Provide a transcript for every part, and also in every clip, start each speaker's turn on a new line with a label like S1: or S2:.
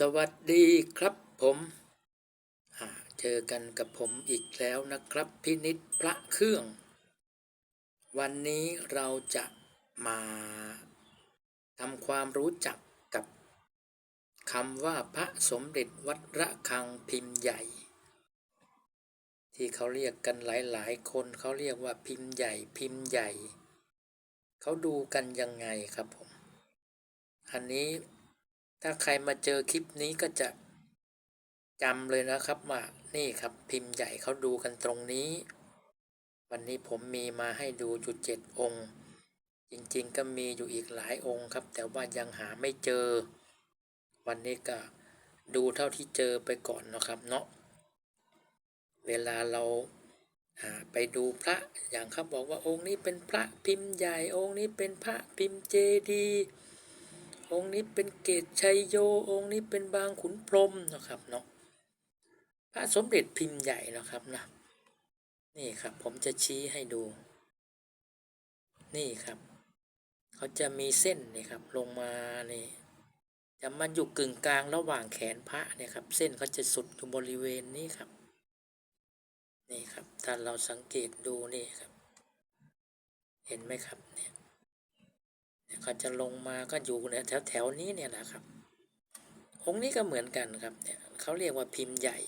S1: สวัสดีครับผมเจอกันกับผมอีกแล้วนะครับ พินิษพระเครื่อง วันนี้เราจะมาทำความรู้จักกับคำว่าพระสมเด็จวัดระฆังพิมพ์ใหญ่ ที่เขาเรียกกันหลายๆ คนเขาเรียกว่าพิมพ์ใหญ่พิมพ์ใหญ่ เขาดูกันยังไงครับผม อันนี้ ถ้าใครมาเจอคลิปนี้ก็จะจำเลยนะครับว่านี่ครับพิมพ์ใหญ่เขาดูกันตรงนี้ วันนี้ผมมีมาให้ดูอยู่เจ็ดองค์ จริงๆก็มีอยู่อีกหลายองค์ครับ แต่ว่ายังหาไม่เจอ วันนี้ก็ดูเท่าที่เจอไปก่อนนะครับเนาะเวลาเราอ่าไปดูพระอย่างเขาบอกว่าองค์นี้เป็นพระพิมพ์ใหญ่องค์นี้เป็นพระพิมพ์เจดีย์ องค์นี้เป็นเกตชัยโย องค์นี้เป็นบางขุนพรมนะครับเนาะ พระสมเด็จพิมพ์ใหญ่นะครับนะ นี่ครับผมจะชี้ให้ดู นี่ครับ เขาจะมีเส้นนี่ครับลงมานี่จะมาอยู่กึ่งกลางระหว่างแขนพระเนี่ยครับ เส้นเขาจะสุดอยู่บริเวณนี้ครับ นี่ครับ ถ้าเราสังเกตดูนี่ครับ เห็นไหมครับเนี่ย เขาจะลงมาก็อยู่เนี่ยแถวแถวๆนี้เนี่ยนะครับ องค์นี้ก็เหมือนกันครับเนี่ยเขาเรียกว่าพิมพ์ใหญ่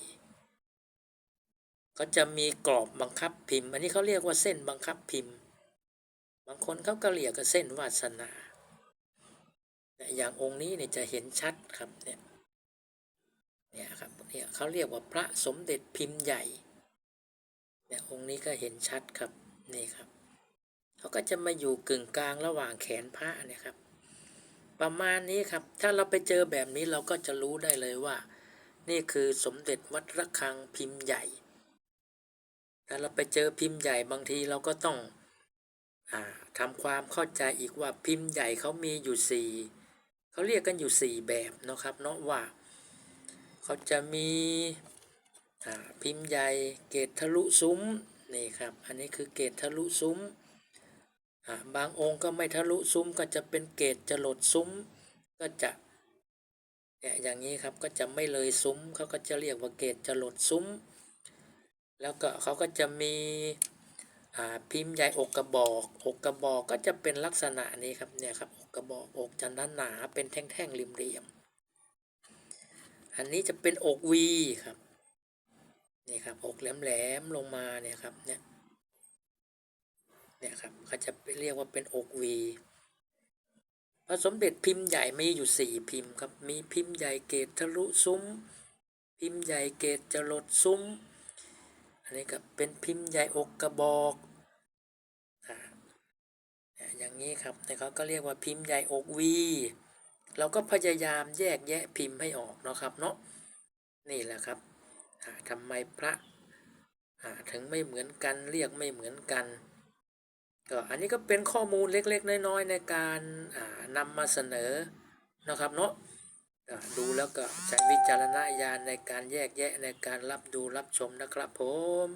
S1: ก็จะมีกรอบบังคับพิมพ์ อันนี้เขาเรียกว่าเส้นบังคับพิมพ์ บางคนเขาก็เรียกว่าเส้นวาสนาเนี่อย่างองค์นี้เนี่ยจะเห็นชัดครับเนี่ยเนี่ยครับเนี่ยเขาเรียกว่าพระสมเด็จพิมพ์ใหญ่เนี่ยองค์นี้ก็เห็นชัดครับนี่ครับ เขาก็จะมาอยู่กึ่งกลางระหว่างแขนพระเนี่ยครับ ประมาณนี้ครับ ถ้าเราไปเจอแบบนี้เราก็จะรู้ได้เลยว่า นี่คือสมเด็จวัดระฆังพิมพ์ใหญ่ ถ้าเราไปเจอพิมพ์ใหญ่บางทีเราก็ต้องอทำความเข้าใจอีกว่าพิมพ์ใหญ่เขามีอยู่สี่เขาเรียกกันอยู่สี่แบบนะครับ เนาะว่าเขาจะมีพิมพ์ใหญ่เกตทะลุซุ้มนี่ครับ อันนี้คือเกตทะลุซุ้ม บางองค์ก็ไม่ทะลุซุ้มก็จะเป็นเกตจรดซุ้มก็จะเนี่ยอย่างนี้ครับก็จะไม่เลยซุ้มเขาก็จะเรียกว่าเกตจรดซุ้ม แล้วก็เขาก็จะมีพิมพ์ใหญ่อกกระบอก อกกระบอกก็จะเป็นลักษณะนี้ครับเนี่ยครับอกกระบอกอกจะหนาหนาเป็นแท่งๆริมเรียมๆอันนี้จะเป็นอกวีครับนี่ครับอกแหลมๆลงมาเนี่ยครับเนี่ย เนี่ยครับเขาจะเรียกว่าเป็นอกวีพระสมเด็จพิมพ์ใหญ่มีอยู่สี่พิมพ์ครับ มีพิมพ์ใหญ่เกตทะลุซุ้ม พิมพ์ใหญ่เกตจรดซุ้ม อันนี้ก็เป็นพิมพ์ใหญ่อกกระบอกอย่างนี้ครับเนี่เขาก็เรียกว่าพิมพ์ใหญ่อกวี เราก็พยายามแยกแยะพิมพ์ให้ออกเนาะครับเนาะ นี่แหละครับทำไมพระถึงไม่เหมือนกันเรียกไม่เหมือนกัน ก็อันนี้ก็เป็นข้อมูลเล็กๆ น้อยๆ ในการนำมาเสนอนะครับเนาะดูแล้วก็ใช้วิจารณญาณในการแยกแยะในการรับดูรับชมนะครับผม